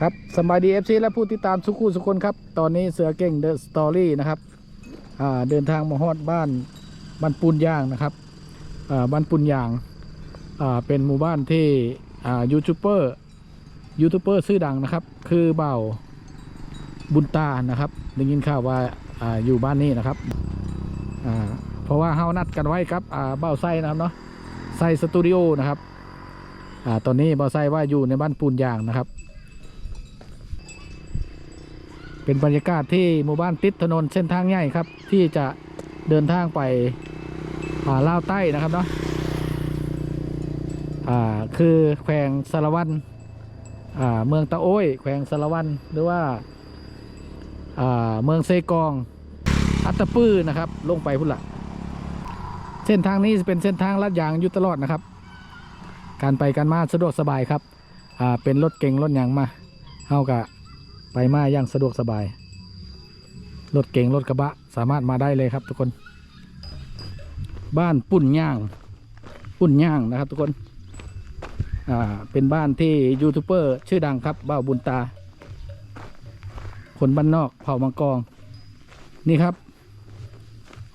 ครับสบายดีเอฟซีและผู้ติดตามสุขุสุคนครับ ตอนนี้เสือเก่งเดอะสตอรี่นะครับอ่าเดินทางมาฮอดบ้านบ้านปูนยางนะครับอ่าบ้านปูนยางอ่าเป็นหมู่บ้านที่อ่ายูทูบเบอร์ยูทูบเบอร์ชื่อดังนะครับ คือเบ่าบุญตานะครับได้ยินข่าวว่าอ่าอยู่บ้านนี้นะครับอ่าเพราะว่าเฮานัดกันไว้ครับอ่าเบ่าไส้นะครับเนาะไส้สตูดิโอนะครับอ่าตอนนี้เบ่าไส้ว่าอยู่ในบ้านปูนยางนะครับ เป็นบรรยากาศที่หมู่บ้านติดถนนเส้นทางใหญ่ครับ ที่จะเดินทางไปอ่าลาวใต้นะครับเนาะอ่าคือแขวงสารวันอ่าเมืองตะโอ้ยแขวงสารวันหรือว่าอ่าเมืองเซกอง อัตตปื้อนะครับ ลงไปพุ่นละเส้นทางนี้จะเป็นเส้นทางลาดยางอยู่ตลอดนะครับ การไปการมาสะดวกสบายครับอ่าเป็นรถเก่งรถยังมาเฮากะ ไปมาอย่างสะดวกสบาย รถเก๋งรถกระบะสามารถมาได้เลยครับทุกคน บ้านปุ่นย่าง ปุ่นย่างนะครับ ทุกคน อ่า เป็นบ้านที่ยูทูบเบอร์ชื่อดังครับบ้าวบุญตา คนบ้านนอกเผ่ามังกรนี่ครับ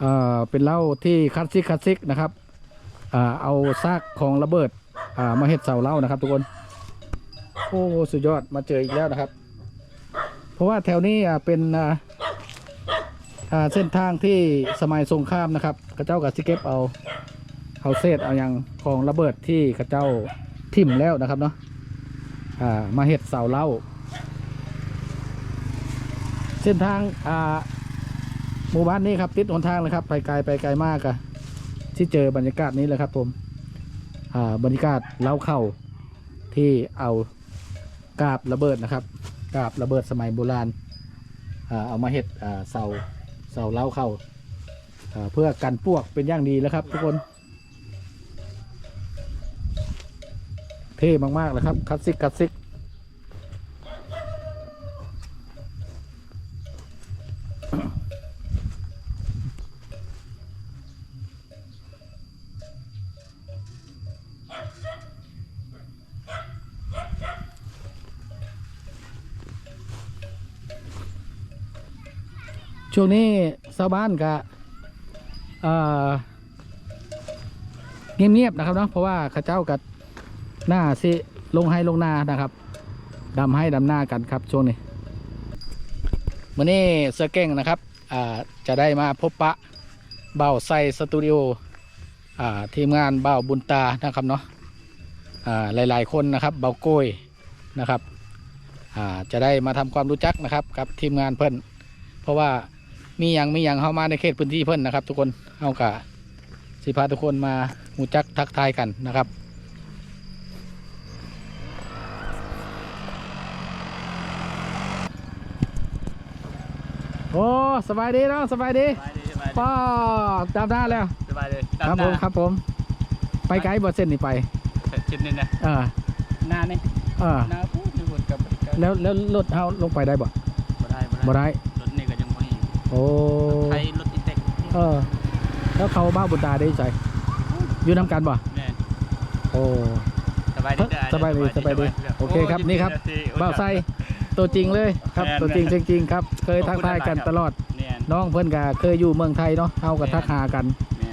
อ่า เป็นเหล้าที่คลาสสิกคลาสสิกนะครับ อ่า เอาซากของระเบิด อ่า มาเฮ็ดเสาเหล้านะครับ ทุกคน โอ้ สุดยอด มาเจออีกแล้วนะครับ ราะว่าแถวนี้เป็นเส้นทางที่สมัยสงครามนะครับกระเจ้ากับซิเก็บเอาเอาเศษเอาอย่างของระเบิดที่กระเจ้าทิ่มแล้วนะครับเนาะมาเห็ดเสาเล้าเส้นทางหมู่บ้านนี้ครับติดหนทางเลยครับไปไกลไปไกลมากอะที่เจอบรรยากาศนี้เลยครับผมบรรยากาศเล้าเข้าที่เอากาบระเบิดนะครับ กาบระเบิดสมัยโบราณเอามาเห็ดเสาเสาเล้าเข้าอ่าเพื่อกันปวกเป็นอย่างดีแล้วครับ ทุกคน เท่มากๆเลยครับคลาสสิกคลาสสิก ช่วงนี้ชาวบ้านก็เงียบๆนะครับเนาะเพราะว่าข้าเจ้ากับหน้าสิลงให้ลงนานะครับดำให้ดำหน้ากันครับช่วงนี้มื่อนี้เสือเก่งนะครับจะได้มาพบปะเบ่าไซสตูดิโอทีมงานเบ่าบุญตานะครับเนาะหลายๆคนนะครับเบ่าโก้ยนะครับจะได้มาทำความรู้จักนะครับกับทีมงานเพิ่อนเพราะว่า มีอย่างมีอย่างเข้ามาในเขตพื้นที่เพิ่นนะครับ ทุกคนเอากะสิพาทุกคนมาหูจักทักทายกันนะครับโอ้สบายดีเนาะสบายดีสบายดีสบายดีป้าจำได้แล้วสบายดีครับผมครับผม ไปไกลบ่เส้นนี่ไปชิ้นนี้นะเออหน้านี่เออหน้าพูดมีคนกับแล้วแล้วรถเฮาลงไปได้บ่บ่ได้บ่ได้รถนี่ก็ยังไม่ โอ้ไทยรถอีเต็กเออ แล้วเขาบ้าบุญตาได้ใจอยู่น้ำกันบ่แม่โอ้สบายดีสบายดีสบายดีโอเคครับนี่ครับบ้าวไซตัวจริงเลยครับ ตัวจริงจริงๆครับ เคยทักทายกันตลอดเนี่ยน้องเพื่อนก็เคยอยู่เมืองไทยเนาะเฮาก็ทักหากัน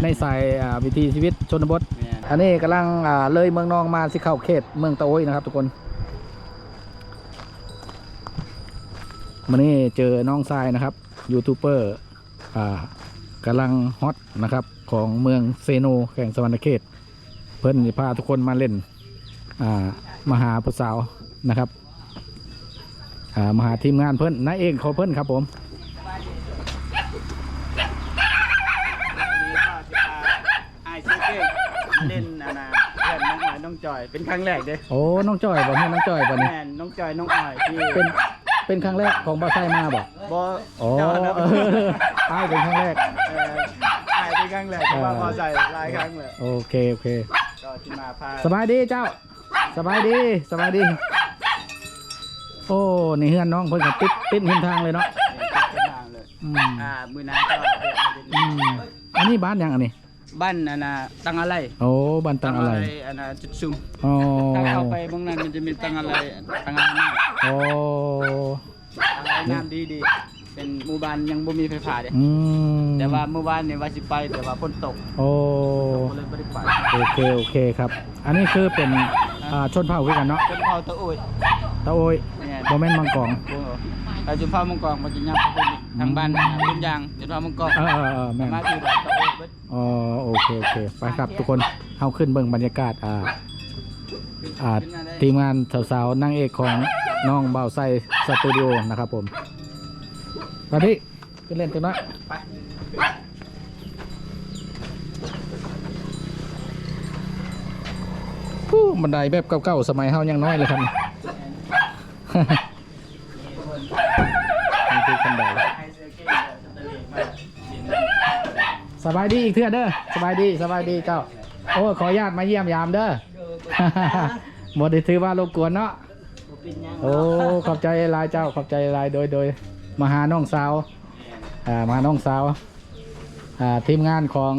ในสายอ่าวิถีชีวิตชนบทเนี่ยอันนี้กำลังอ่าเลยเมืองนองมาสิเข้าเขตเมืองตะโอยนะครับ ทุกคนมันนี่เจอน้องทรายนะครับ ยูทูบเบอร์อ่ากำลังฮอตนะครับของเมืองเซโนแข่งสวรรณเขต เพิ่นสิพาทุกคนมาเล่นอ่ามาหาผู้สาวนะครับอ่ามาหาทีมงานเพิ่นนายเองเขาเพิ่นครับผมไอ้ซื้อเก่งเล่นอันน่ะเพื่อนน้องอ้อยน้องจอยเป็นครั้งแรกเด้โอ้น้องจ้อยบ่เฮ้ยน้องจ้อยบ่นี่แม่น้องจอยน้องอ้อยที่เป็นเป็นครั้งแรกของบ้าไซมาบ่ บ่อ๋อเจ้านะเอออ้ายเป็นครั้งแรกเออไอ้เป็นครั้งแรกที่ว่าพอใจหลายครั้งเลยโอเค โอเค ก็ที่มาพาสบายดีเจ้า สบายดี สบายดี โอ้นี่เฮือนน้องเพิ่นก็ติดติดหินทางเลยเนาะเป็นทางเลยอืมอ่ามือหนาก็เรียกมาเล่นอืมอันนี้บ้านหยังอันนี้ บ้านอันน่ะตังอะไรโอ้บ้านตังอะไรอันน่ะจุดซุ่มอ๋อถ้าเข้าไปเบางนั้นมันจะมีตังอะไรตังอะไรน้ำโอ้ตัง อะไรน้ำดีดีๆเป็นหมู่บ้านยังบ่มีไฟฟ้าเด้อืมแต่ว่าเมื่อวานเนี่ยว่าสิไปแต่ว่าฝนตกโอ้ก็เลยไม่ได้ไปโอเคโอเคครับ อันนี้คือเป็นอ่าชนเผ่าคือกันเนาะจนเผาตะโอยตะโอยเนี่ยโมเมนต์มังกรโอ้โหไปจนเผามังกรมากินยำพุ่นนี่ทางบ้านพุ่นยางจนเผามังกรเออเออเออแม่นมาคือแบบตะโอยเบิดอ๋อโอเคโอเคไปครับทุกคนเอาขึ้นเบิ่งบรรยากาศอ่า อ่าทีมงานสาวๆนางเอกของ น้องเบาไซสตูดิโอนะครับผมไปพี่ขึ้นเล่นกันนะไปผู้บันไดแบบเก่าๆสมัยเฮายังน้อยเลยครับนี่คือบันไดสบายดีอีกเทื่อเด้อสบายดีสบายดีเจ้า โอ้ขออนุญาตมาเยี่ยมยามเด้อหมดได้ถือว่ารบกวนเนาะ โอ้ขอบใจหลายเจ้าขอบใจหลายโดยโดยมาหาน้องสาวอ่ามาหาน้องสาวอ่าทีมงานของ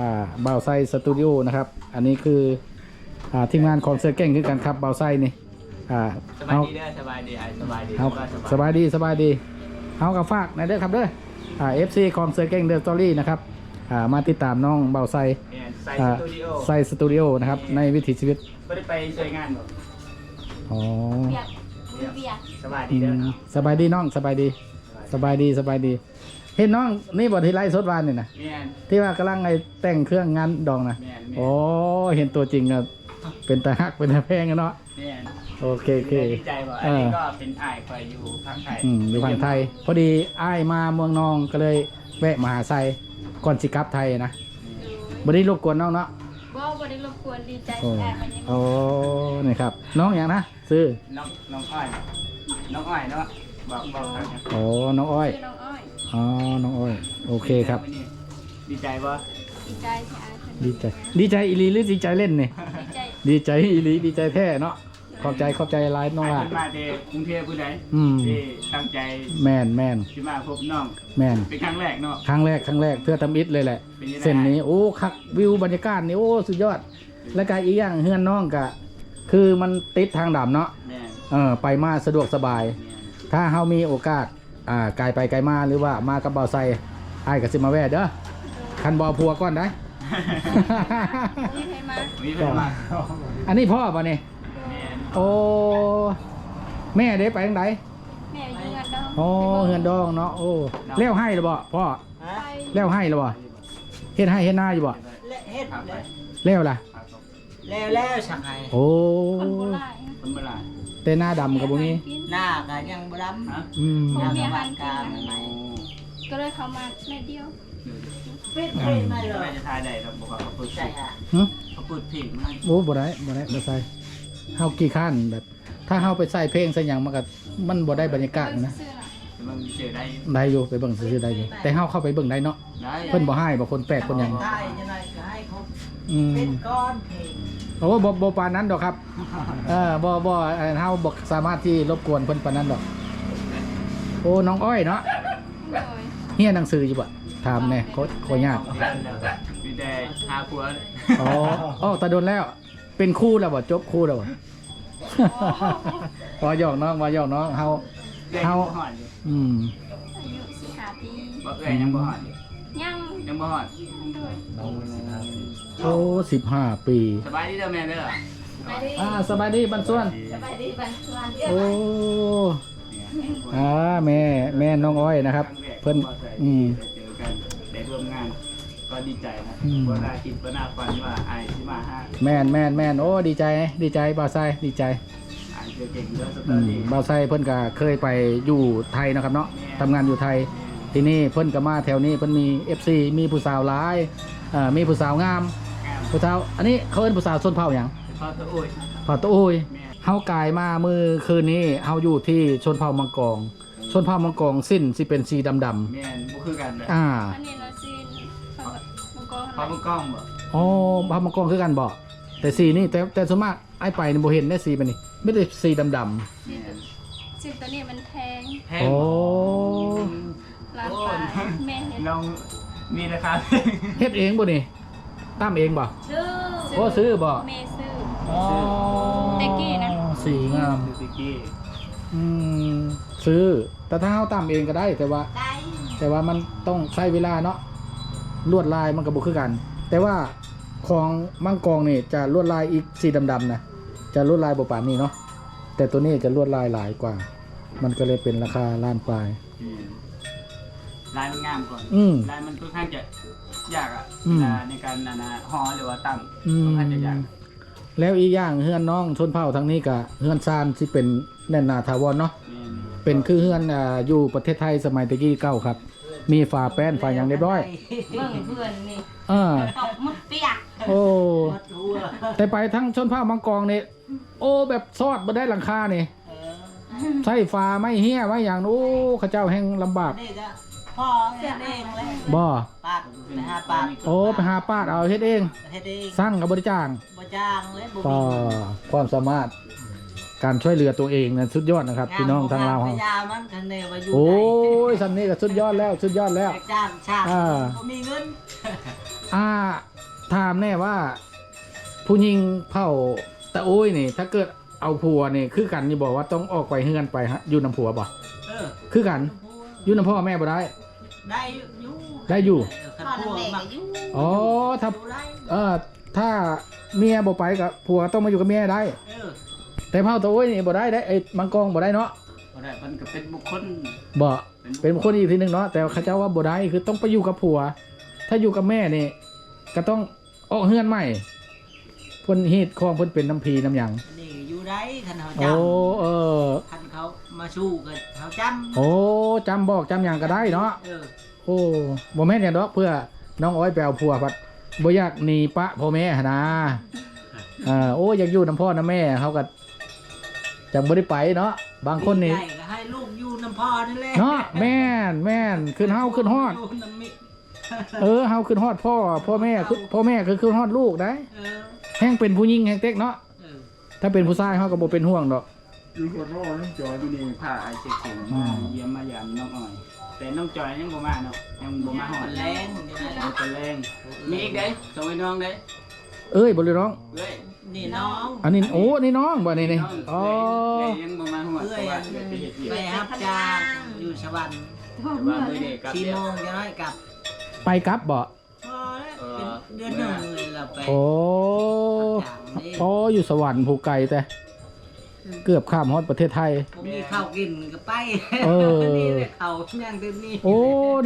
อ่าเบาไซสตูดิโอนะครับ อันนี้คืออ่าทีมงานของเซอร์เก่งคือกันครับเบาไซนี่อ่าสบายดีเด้อสบายดีไอสบายดีเฮาสบายดีสบายดีเฮากับฝากในเด้อครับเด้ออ่าเอฟซีของเซอร์เก่งเดอะสตอรี่นะครับอ่ามาติดตามน้องเบาไซเนี่ยใส่อ่าสตูดิโอไซสตูดิโอนะครับในวิถีชีวิตไม่ได้ไปช่วยงานหรอก อ๋อเบียกมือเบียกสบายอืดีเด้อมสบายดีน้องสบายดี สบายดีสบายดี เห็นน้องนี่บทที่ไล่สดวานนี่นะแม่นที่ว่ากำลังไอ้แต่งเครื่องงานดองนะแม่นแม่นโอ้เห็นตัวจริงอะเป็นตาฮักเป็นตาแพงอะเนาะแม่นโอเคโอเค ดีใจบ่อันนี้ก็เป็นอ้ายคอยอยู่ทางไทยอืมอยู่ฝั่งไทย พอดีอ้ายมาเมืองนองก็เลยแวะมาหาไซก่อนสิกลับไทยนะบได้รบกวนน้องเนาะบ่บ่ได้รบกวนดีใจโอ้แอบมันยังโอ้นี่ครับ น้องอย่างนะซื้อน้องน้องอ้อยน้องอ้อยเนาะบอกบอกทางนะโอ้น้องอ้อยชื่อน้องอ้อยอ๋อน้องอ้อย โอเคครับ ดีใจบ่ดีใจที่อายเพิ่นดีใจ ดีใจอีหลีหรือดีใจเล่นนี่ดีใจดีใจอีหลีดีใจแท้เนาะขอบใจขอบใจหลายน้องอ้าละยเพิ่นมาแต่กรุงเทพผู้ใดอืม ที่ตั้งใจแมนแมนที่มาพบน้อง แมนเป็นครั้งแรกเนาะ ครั้งแรกครั้งแรกเพื่อทำอิฐเลยแหละ เป็นยังไง เส้นนี้โอ้คักวิวบรรยากาศนี่โอ้สุดยอด แล้วก็อีกอย่างเฮือนน้องกะ คือมันติดทางดำเนาะแม่นเออไปมาสะดวกสบาย แม่นถ้าเฮามีโอกาสอ่าไกลไปไกลมาหรือว่ามากับเบาไซอ้ายก็สิมาแวะเด้อคันบ่พัวก่อนได้นี่ให้มามีเพิ่นมาอันนี้พ่อป่ะนี่แม่นโอ้แม่เด้ไปทางไหนแม่อยู่งานดองโอ้เฮือนดองเนาะโอ้แล้วให้หรือบ่พ่อไปแล้วให้หรือบ่เฮ็ดให้เฮ็ดหน้าอยู่บ่เฮ็ดครับไปแล้วล่ะครับผม แล้วแล้วสั่งให้โอ้คนโบราณคนโบราณแต่หน้าดำกับบ่มีกินหน้าก็ยังบ่ดฮะอืมผมมีอาำหารกินโอ้นะก็เลยเข้ามาแม่เดียวเป็ดเป็ดไม่เลแม่ยจะทายได้ครับบอกว่าเขาเปิดเพลใช่งค่ะหึเขาเปิดเพลงมันโอ้บ่ได้บ่ได้บ่ใส่เฮากี่ขั้นแบบ ถ้าเฮาไปใส่เพลงใส่หยังมันก็มันบ่ได้บรรยากาศนะซื้อน่ะแต่มันเจอได้ได้อยู่ไปเบิ่งซื่อๆได้อยู่แต่เฮาเข้าไปเบิ่งได้เนาะได้เพิ่นบ่ให้บ่คนแปลกคนหยังได้ยังไงก็ให้เขาอืมเป็ดก้อนเพลง โอ้บ่บ่ปานนั้นดอกครับ เออบ่บ่เอ่อเฮาบ่สามารถที่รบกวนเพิ่นปานนั้นดอก โอ้น้องอ้อยเนาะโดยเฮียนหนังสืออยู่บ่ถามแน่ขอขออนุญาตมีแต่หาผัวอ๋ออ๋อตาโดนแล้ว เป็นคู่แล้วบ่จบคู่แล้วบ่ว่าหยอกน้องว่าหยอกน้องเฮา เอ้ยยังบ่หอดอยู่อืมอายุ15ปีบ่เอ้ยยังบ่หอดอยู่ยังยังบ่หอด โดยโอ้สิบห้าปีสบายดีเด้อแม่เด้อไปดีอ่าสบายดีบันส่วนสบายดีบันสวนโอ้อ่าแม่แม่น้องอ้อยนะครับ เพิ่นอืมเจอกันได้ร่วมงานก็ดีใจนะอืมบ่ได้คิดบ่น่าฝันว่าอายสิมาหาแม่นแม่นแม่นโอ้ดีใจ ดีใจบ่าวไซดีใจอายเจอเก่งเรื่องสตอือมรี่บ่าวไซเพิ่นก็เคยไปอยู่ไทยนะครับเนาะทำงานอยู่ไทย ที่นี่เพิ่นก็มาแถวนี้เพิ่นมี FC มีผู้สาวหลายอ่ามีผู้สาวงามงาม ผู้สาวอันนี้เขาเอิ้นผู้สาวส้นเผาหยังพอตัวโอ้ยเผาตะโอยแม่เฮากายมามือคืนนี้เฮาอยู่ที่ชนเผ่ามังกรชนเผ่ามังกรสิ้นสิเป็นสีดำแม่นบ่คือกันเลยๆอ่าอันนี้ละซีนมังกรพอมันกล้องบ่อ๋อเผ่ามังกรคือกันบ่แต่สีนี่แต่แต่ส่วนมากไอ้ไปนี่บ่เห็นได้สีมันนี่ไม่ได้สีดำแม่นซีนตัวนี้มันแพงแพๆงโอ้ ล้านปลายแม่เห็นลองมีราคาเฮ็ดเองบ่นี่ตั้มเองบ่ ซื้อโอ้ซื้อบ่ แม่ซื้ออ๋อแต่กี้นะ สีสีงาม ซูซูกิอืมซื้อ แต่ถ้าเฮาตามเองก็ได้แต่ว่า ได้แต่ว่ามันต้องใช้เวลาเนาะลวดลายมันก็บ่คือกัน แต่ว่าของมังกรนี่จะลวดลายอีกสีดำๆนะจะลวดลายบ่ปานนี้เนาะแต่ตัวนี้จะลวดลายหลายกว่า มันก็เลยเป็นราคาล้านปลาย อืมลายมันงามก่อนอืมลายมันค่อนข้างจะยากอะอืมเวลาในการนานาห่อหรือว่าตั้งอืค่อนมข้างจะยากแล้วอีกอย่างเฮือนน้องชนเผ่าทางนี้ก็เฮือนซานที่เป็นแน่นหนาถาวรเนาะนี่เป็นคือเฮือนอ่าอยู่ประเทศไทยสมัยตะกี้เก้าครับ มีฝาแป้นฝาอย่างเรียบร้อยเบิ่งเพื่อนนี่เออตกมุดเปียกโอ้หมดหัวแต่ไปทั้งชนเผ่ามังกรนี่โอ้แบบซอดบ่ได้หลังคานี่เออใช้ฟ้าไม่เฮี้ยไว้อย่างโอ้เข้าเจ้าแห่งลำบาก นี่ก็ พ่อเฮ็ดเองเลยบ่ปาดไปหาปาดโอ้ไปหาป้าดเอาเฮ็ดเองเฮ็ดเองสร้างกับบริจางบ่จ้างเลยบ่ก็มีความสามารถการช่วยเหลือตัวเองนั้นสุดยอดนะครับพี่น้องทางลาวพเฮายามันกันแน่ว่าอยู่โอ้ไหนยสันนี้ก็สุดยอดแล้วสุดยอดแล้วไปจ้างชาติอ่าบ่มีเงินอ่าถามแน่ว่า ผู้หญิงเผ่าตะโอ้ยนี่ ถ้าเกิดเอาผัวนี่คือกันนี่บอกว่าต้องออกไปเฮือนไปฮะอยู่น้ำผัวบ่เออคือกันอยู่น้ำพ่อแม่บ่ได้ ได้อยู่ได้อยู่คันพ่อพวน้ำกแม่มัก็กอยู่อ๋อถ้าอยู่ได้เออถ้าเมียบ่ไปกับผัวต้องมาอยู่กับเมียได้ เออแต่เผ่าตะโอ้ยนี่บ่ได้ได้ไอ้มังกรบ่ได้เนาะก็ได้มันก็เป็นบุคคลบ่เป็นคนอีกทีหนึงเนาะแต่เขาเจ้าว่าบ่ได้คือต้องไปอยู่กับผัว ถ้าอยู่กับแม่นี่ก็ต้องออกเฮือนใหม่เพิ่นเฮ็ดของเพิ่นเป็นน้ำพีน้ำหยังนี่อยู่ได้คันเขาโอ้จำเออคันเขา มาสู้กันเขาจำโอ้จำบอกจำอย่างก็ได้เนาะเออโอ้บ่แม่นอย่างดอกเพื่อน้องอ้อยไปเอาผัวพัดบ่อยากหนีปะพ่อแม่หั้นนะอ่าโอ้อยากอยู่น้ำพ่อน้ำแม่เขาก็จังบ่ได้ไปเนาะบางคนนี่ใหญ่ก็ให้ลูกอยู่น้ำพ่อนี่แหละเนาะแม่นแม่นขึ้นเฮาขึ้นฮอดยู่น้ำมิเออเฮาขึ้นฮอดพ่อพ่อแม่คือพ่อแม่คือขึ้นฮอดลูกได้ เออแห่งเป็นผู้หญิงแห่งเต็กเนาะ เออ ถ้าเป็นผู้ชายเฮาก็บ่เป็นห่วงดอก ลูกโร่น้องจอยอยู่นี่พาไอ้เจ๊เก่งอืมามเยี่ยมมายามน้องอ้อย แต่น้องจอยยังบ่มาเนาะยังบ่มาหอมัดนแลแรงงนี่แหละเอาแต่แรงมีอีกเด้ส่งให้น้องเด้เอ้ยบ่เลยร้องเอ้ยนี่น้อง อันนี้โอ้นี่น้องบ่นี่นี่น้องอ๋อเอ้ยยังบ่มาหอดเอื้เพอยราะว่าเอื้อยไปเฮ็ดเวียไปกรับจ้างอยู่สวรรค์แต่ว่ามื้อนี้กลับสี่เดี๋โมยวงจะน้อยกลับไปกลับบ่พอแล้วเป็นเดือนหนึ่งเลยเราไปโอ้จ้างนี่อ๋ออยู่สวรรค์ภูไกลแต่ เกือบข้ามฮอดประเทศไทย ผมมีข้าวกินก็ไปเออ นี่เลยเขาย่างเต็มนี่โอ้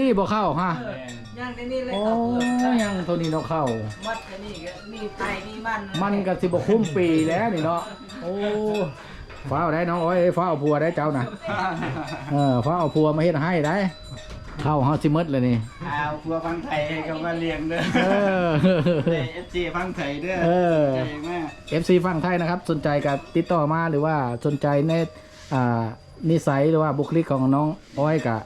นี่บ่เข้าฮะแรงย่างเต็มนี่เลยโอ้เขาเกือบยังเท่านี้เนาะเข้า มัดแค่นี้ก็มีไตมีมันมันก็สิบ่คุ้มปีแล้วนี่เนาะโอ้ฟ้าวได้น้องอ้อยฟ้าวเอาผัวได้เจ้าน่ะเออฟ้าวเอาผัวมาเฮ็ดให้ได้ เข้าเฮาสิหมดเลยนี่เอาครัวฟังไทยก็มาเลี้ยงเด้อเออ เอฟซีฟังไทยเด้อเออ ใจมาก FC ฝั่งไทยนะครับ สนใจกับติดต่อมาหรือว่าสนใจในอ่านิสัยหรือว่าบุคลิกของน้องอ้อยกับ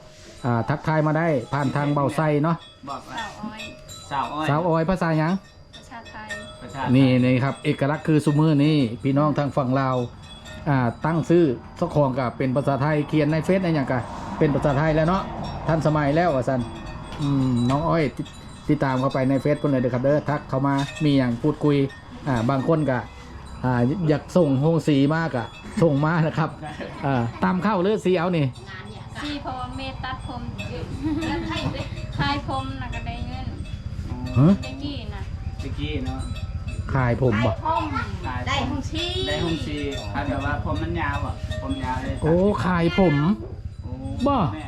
อ่าทักทายมาได้ผ่านทางเบาไซเนาะบอกว่าสาวอ้อย สาวอ้อยสาวอ้อยภาษาหยัง ประชาไทย ประชานี่นี่ครับเอกลักษณ์คือสุมือนี่พี่น้องทางฝั่งลาวอ่าตั้งซื้อเจ้าของกับเป็นภาษาไทยเขียนในเฟซในอย่างกะ เป็นภาษาไทยแล้วเนาะทันสมัยแล้วอะสันอืมน้องอ้อยติดติดตามเข้าไปในเฟซเพิ่นเลยเด้อครับเด้อทักเข้ามามีอย่างพูดคุยอ่าบางคนกะอ่าอยากส่งโฮงสีมากอะส่งมานะครับอ่าตามเข้าเลือดสีเอานี่ซีเพราะว่าเมตัดผมคลายผมน่ะก็ได้เงินฮะได้กี่น่ะตะกี้เนาะขายผมบ่ผมได้ของชีได้หงซีถ้าแบบว่าผมมันยาวอะผมยาวเลยโอ้ขายผมโอ้ บ่ แม่